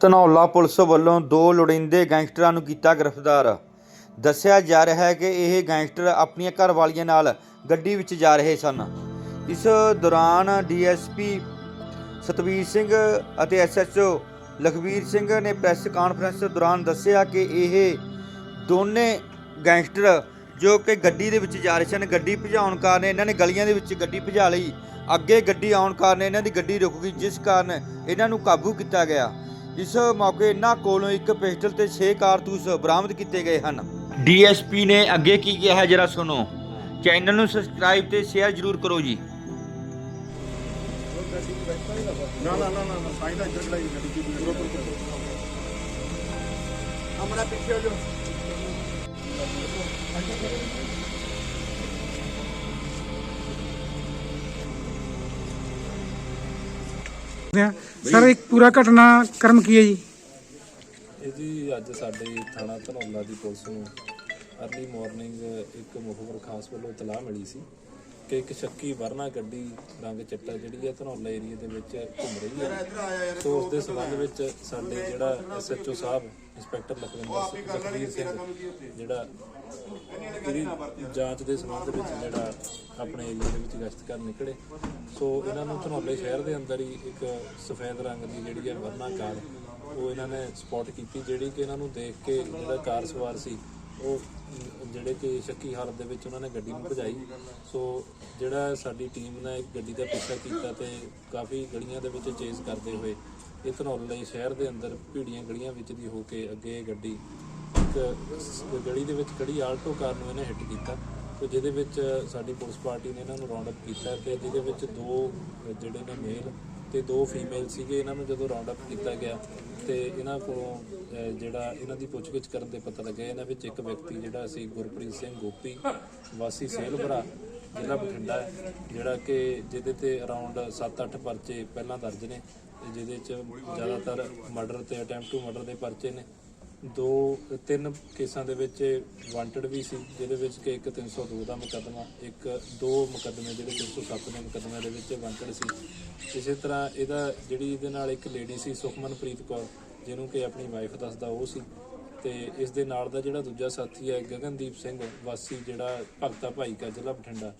Dhanaula police ਵੱਲੋਂ ਦੋ ਲੋੜੀਂਦੇ ਗੈਂਗਸਟਰਾਂ ਨੂੰ ਕੀਤਾ ਗ੍ਰਿਫਤਾਰ। ਦੱਸਿਆ ਜਾ ਰਿਹਾ ਹੈ ਕਿ ਇਹ ਗੈਂਗਸਟਰ ਆਪਣੀਆਂ ਘਰਵਾਲੀਆਂ ਨਾਲ ਗੱਡੀ ਵਿੱਚ ਜਾ ਰਹੇ ਸਨ। ਇਸ ਦੌਰਾਨ ਡੀਐਸਪੀ ਸਤਵੀਰ ਸਿੰਘ ਅਤੇ ਐਸਐਚਓ ਲਖਵੀਰ ਸਿੰਘ ਨੇ ਪ੍ਰੈਸ ਕਾਨਫਰੰਸ ਦੌਰਾਨ ਦੱਸਿਆ ਕਿ ਇਹ ਦੋਨੇ ਗੈਂਗਸਟਰ ਜੋ ਕਿ ਗੱਡੀ ਦੇ ਵਿੱਚ ਜਾ ਰਹੇ ਸਨ, ਗੱਡੀ ਭਜਾਉਣ ਕਾਰਨ ਇਹਨਾਂ ਨੇ ਗਲੀਆਂ ਦੇ ਵਿੱਚ ਗੱਡੀ ਭਜਾ ਲਈ। ਅੱਗੇ ਗੱਡੀ ਆਉਣ ਕਾਰਨ ਇਹਨਾਂ ਦੀ ਗੱਡੀ ਰੁਕ ਗਈ, ਜਿਸ ਕਾਰਨ ਇਹਨਾਂ ਨੂੰ ਕਾਬੂ ਕੀਤਾ ਗਿਆ। ਇਸ ਮੌਕੇ ਇਹਨਾਂ ਕੋਲੋਂ ਇੱਕ ਪਿਸਟਲ ਤੇ 6 ਕਾਰਤੂਸ ਬਰਾਮਦ ਕੀਤੇ ਗਏ ਹਨ। ਡੀਐਸਪੀ ਨੇ ਅੱਗੇ ਕੀ ਕਿਹਾ ਹੈ ਜਰਾ ਸੁਣੋ। ਚੈਨਲ ਨੂੰ ਸਬਸਕ੍ਰਾਈਬ ਤੇ ਸ਼ੇਅਰ ਜ਼ਰੂਰ ਕਰੋ ਜੀ। ਨਾ ਨਾ ਨਾ ਨਾ ਨਾ ਸਾਈਂ ਦਾ ਇੱਧਰ ਚਲਾਈ ਗੱਡੀ ਦੀ ਹਮਾਰਾ ਪਿੱਛੇ ਹੋ ਜੋ ਸਰ, ਇੱਕ ਪੂਰਾ ਘਟਨਾ ਕਰਮ ਕੀ ਹੈ ਜੀ? ਇਹ ਜੀ ਅੱਜ ਸਾਡੇ ਥਾਣਾ ਧਨੌਲਾ ਦੀ ਪੁਲਿਸ ਨੂੰ ਅਰਲੀ ਮਾਰਨਿੰਗ ਇੱਕ ਮੁਖਬਰ ਖਾਸ ਵੱਲੋਂ ਤਲਾਹ ਮਿਲੀ ਸੀ। ਕਿ ਇੱਕ ਸ਼ੱਕੀ ਵਰਨਾ ਗੱਡੀ ਰੰਗ ਚਿੱਟਾ ਜਿਹੜੀ ਹੈ ਧਨੌਲਾ ਏਰੀਆ ਦੇ ਵਿੱਚ ਘੁੰਮ ਰਹੀ ਹੈ। ਸੋ ਉਸ ਦੇ ਸੰਬੰਧ ਵਿੱਚ ਸਾਡੇ ਜਿਹੜਾ ਐਸਐਚਓ ਸਾਹਿਬ, ਇੰਸਪੈਕਟਰ ਲਖਵਿੰਦਰ ਲਖਵੀਰ ਸਿੰਘ ਜਿਹੜਾ ਇਹਦੀ ਜਾਂਚ ਦੇ ਸੰਬੰਧ ਵਿੱਚ ਜਿਹੜਾ ਆਪਣੇ ਏਰੀਆ ਦੇ ਵਿੱਚ ਗਸ਼ਤ ਕਰਨ ਨਿਕਲੇ। ਸੋ ਇਹਨਾਂ ਨੂੰ ਧਨੌਲੇ ਸ਼ਹਿਰ ਦੇ ਅੰਦਰ ਹੀ ਇੱਕ ਸਫੈਦ ਰੰਗ ਦੀ ਜਿਹੜੀ ਹੈ ਵਰਨਾ ਕਾਰ ਉਹ ਇਹਨਾਂ ਨੇ ਸਪੌਟ ਕੀਤੀ, ਜਿਹੜੀ ਕਿ ਇਹਨਾਂ ਨੂੰ ਦੇਖ ਕੇ ਜਿਹੜਾ ਕਾਰ ਸਵਾਰ ਸੀ ਉਹ ਜਿਹੜੇ ਕਿ ਸ਼ੱਕੀ ਹਾਲਤ ਦੇ ਵਿੱਚ ਉਹਨਾਂ ਨੇ ਗੱਡੀ ਨੂੰ ਭਜਾਈ। ਸੋ ਜਿਹੜਾ ਸਾਡੀ ਟੀਮ ਨੇ ਗੱਡੀ ਦਾ ਪਿੱਛਾ ਕੀਤਾ ਤੇ ਕਾਫੀ ਗਲੀਆਂ ਦੇ ਵਿੱਚ ਚੇਸ ਕਰਦੇ ਹੋਏ ਇਹ ਧਨੌਲੇ ਸ਼ਹਿਰ ਦੇ ਅੰਦਰ ਭੀੜੀਆਂ ਗਲੀਆਂ ਵਿੱਚ ਦੀ ਹੋ ਕੇ ਅੱਗੇ ਗੱਡੀ ਇੱਕ ਗਲੀ ਦੇ ਵਿੱਚ ਖੜੀ ਆਲਟੋ ਕਾਰ ਨੂੰ ਇਹਨੇ ਹਿੱਟ ਕੀਤਾ ਤੇ ਜਿਹਦੇ ਵਿੱਚ ਸਾਡੀ ਪੁਲਿਸ ਪਾਰਟੀ ਨੇ ਇਹਨਾਂ ਨੂੰ ਰਾਉਂਡ ਅਪ ਕੀਤਾ ਤੇ ਜਿਹਦੇ ਵਿੱਚ ਦੋ ਜਿਹੜੇ ਨੇ ਮੇਲ ਤੇ ਦੋ ਫੀਮੇਲ ਸੀਗੇ ਇਹਨਾਂ ਨੂੰ ਜਦੋਂ ਰਾਉਂਡ ਅਪ ਕੀਤਾ ਗਿਆ ਤੇ ਇਹਨਾਂ ਕੋਲੋਂ ਜਿਹੜਾ ਇਹਨਾਂ ਦੀ ਪੁੱਛਗਿੱਛ ਕਰਨ ਤੇ ਪਤਾ ਲੱਗਿਆ ਇਹਨਾਂ ਵਿੱਚ ਇੱਕ ਵਿਅਕਤੀ ਜਿਹੜਾ ਸੀ ਗੁਰਪ੍ਰੀਤ ਸਿੰਘ ਗੋਪੀ ਵਾਸੀ ਸੇਲਪੁਰਾ ਜ਼ਿਲ੍ਹਾ ਬਠਿੰਡਾ ਹੈ, ਜਿਹੜਾ ਕਿ ਜਿਹਦੇ ਤੇ ਅਰਾਊਂਡ 7-8 ਪਰਚੇ ਪਹਿਲਾਂ ਦਰਜ ਨੇ ਤੇ ਜਿਹਦੇ ਚ ਜ਼ਿਆਦਾਤਰ ਮਰਡਰ ਤੇ ਅਟੈਂਪਟ ਟੂ ਮਰਡਰ ਦੇ ਪਰਚੇ ਨੇ। ਦੋ, ਤਿੰਨ ਕੇਸਾਂ ਦੇ ਵਿੱਚ ਵਾਂਟਡ ਵੀ ਸੀ, ਜਿਹਦੇ ਵਿੱਚ ਕਿ ਇੱਕ 302 ਦਾ ਮੁਕੱਦਮਾ, ਇੱਕ ਦੋ ਮੁਕੱਦਮੇ ਜਿਹੜੇ 307 ਦੇ ਮੁਕੱਦਮਿਆਂ ਦੇ ਵਿੱਚ ਵਾਂਟਡ ਸੀ। ਇਸੇ ਤਰ੍ਹਾਂ ਇਹਦਾ ਜਿਹੜੀ ਇਹਦੇ ਨਾਲ ਇੱਕ ਲੇਡੀ ਸੀ, ਸੁਖਮਨਪ੍ਰੀਤ ਕੌਰ, ਜਿਹਨੂੰ ਕਿ ਆਪਣੀ ਵਾਈਫ ਦੱਸਦਾ ਉਹ ਸੀ। ਤੇ ਇਸ ਦੇ ਨਾਲ ਦਾ ਜਿਹੜਾ ਦੂਜਾ ਸਾਥੀ ਹੈ, ਗਗਨਦੀਪ ਸਿੰਘ ਵਾਸੀ, ਜਿਹੜਾ ਭਗਤਾ ਭਾਈ ਕਾ ਜ਼ਿਲ੍ਹਾ ਬਠਿੰਡਾ,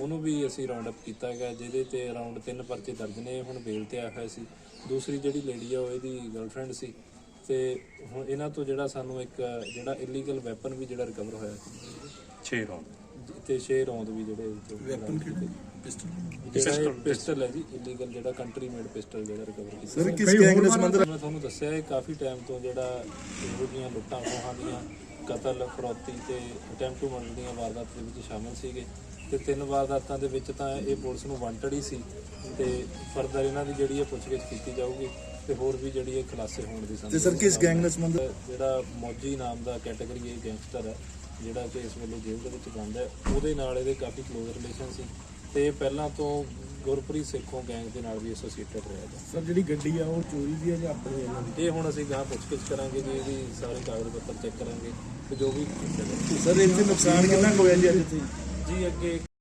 ਉਹਨੂੰ ਵੀ ਅਸੀਂ ਰਾਉਂਡ ਅਪ ਕੀਤਾ ਹੈਗਾ, ਜਿਹਦੇ ਤੇ ਅਰਾਊਂਡ ਤਿੰਨ ਪਰਚੇ ਦਰਜ ਨੇ, ਹੁਣ ਬੇਲ ਤੇ ਆਇਆ ਹੋਇਆ ਸੀ। ਦੂਸਰੀ ਜਿਹੜੀ ਲੇਡੀ ਆ, ਉਹ ਇਹਦੀ ਗਰਲਫ੍ਰੈਂਡ ਸੀ। ਤੇ ਹੁਣ ਇਹਨਾਂ ਤੋਂ ਜਿਹੜਾ ਸਾਨੂੰ ਇੱਕ ਜਿਹੜਾ ਇਲੀਗਲ ਵੈਪਨ ਵੀ ਜਿਹੜਾ ਰਿਕਵਰ ਹੋਇਆ 6 ਰੌਂਦ ਤੇ 6 ਰੌਂਦ ਵੀ ਜਿਹੜੇ ਵੈਪਨ ਪਿਸਟਲ ਪਿਸਟਲ ਹੈ ਜੀ ਇਲੀਗਲ ਜਿਹੜਾ ਕੰਟਰੀ ਮੇਡ ਪਿਸਟਲ ਜਿਹੜਾ ਰਿਕਵਰ ਕੀਤਾ। ਸਰ ਕਿਸ ਗੈਂਗ ਦੇ ਸੰਬੰਧ ਮੈਂ ਤੁਹਾਨੂੰ ਦੱਸਿਆ ਇਹ ਕਾਫੀ ਟਾਈਮ ਤੋਂ ਜਿਹੜਾ ਇਹੋ ਜਿਹੀਆਂ ਲੁੱਟਾਂ ਖੋਹਾਂ ਦੀਆਂ ਕਤਲ ਫਰੋਤੀ ਤੇ ਅਟੈਂਪਟ ਟੂ ਮਰਡਰ ਦੀਆਂ ਵਾਰਦਾਤਾਂ ਦੇ ਵਿੱਚ ਸ਼ਾਮਲ ਸੀਗੇ। ਤੇ ਤਿੰਨ ਵਾਰਦਾਤਾਂ ਦੇ ਵਿੱਚ ਤਾਂ ਇਹ ਪੁਲਿਸ ਨੂੰ ਵਾਂਟਡ ਹੀ ਸੀ। ਤੇ ਫਰਦਰ ਇਹਨਾਂ ਦੀ ਜਿਹੜੀ ਇਹ ਪੁੱਛਗਿੱਛ ਕੀਤੀ ਜਾਊਗੀ ਤੇ ਹੋਰ ਵੀ ਜਿਹੜੀ ਇਹ ਖੁਲਾਸੇ ਹੋਣ ਦੀ ਤੇ ਸੰਭਾਵਨਾ ਸਰ ਕਿਸ ਗੈਂਗ ਨਾਲ ਸੰਬੰਧ ਜਿਹੜਾ ਮੌਜੀ ਨਾਮ ਦਾ ਕੈਟਾਗਰੀ ਇਹ ਗੈਂਗਸਟਰ ਹੈ ਜਿਹੜਾ ਕਿ ਇਸ ਵੇਲੇ ਜੇਲ੍ਹ ਦੇ ਵਿੱਚ ਬੰਦ ਹੈ ਉਹਦੇ ਨਾਲ ਇਹਦੇ ਕਾਫੀ ਕਲੋਜ਼ ਰਿਲੇਸ਼ਨ ਸੀ। ਤੇ ਪਹਿਲਾਂ ਤੋਂ ਗੁਰਪ੍ਰੀਤ ਸੇਖੋਂ ਗੈਂਗ ਦੇ ਨਾਲ ਵੀ ਐਸੋਸੀਏਟਡ ਰਿਹਾ ਹੈ ਸਰ ਜਿਹੜੀ ਗੱਡੀ ਆ ਉਹ ਚੋਰੀ ਦੀ ਹੈ ਜਾਂ ਆਪਣੀ ਇਹਨਾਂ ਦੀ? ਇਹ ਹੁਣ ਅਸੀਂ ਗਾਂ ਪੁੱਛਗਿੱਛ ਕਰਾਂਗੇ ਜੀ ਇਹਦੀ ਸਾਰੇ ਕਾਗਜ਼ ਪੱਤਰ ਚੈੱਕ ਕਰਾਂਗੇ ਤੇ ਜੋ ਵੀ ਸਰ ਇੱਥੇ ਨੁਕਸਾਨ ਕਿੰਨਾ ਹੋਇਆ ਜੀ ਅੱਜ ਜੀ ਅੱਗੇ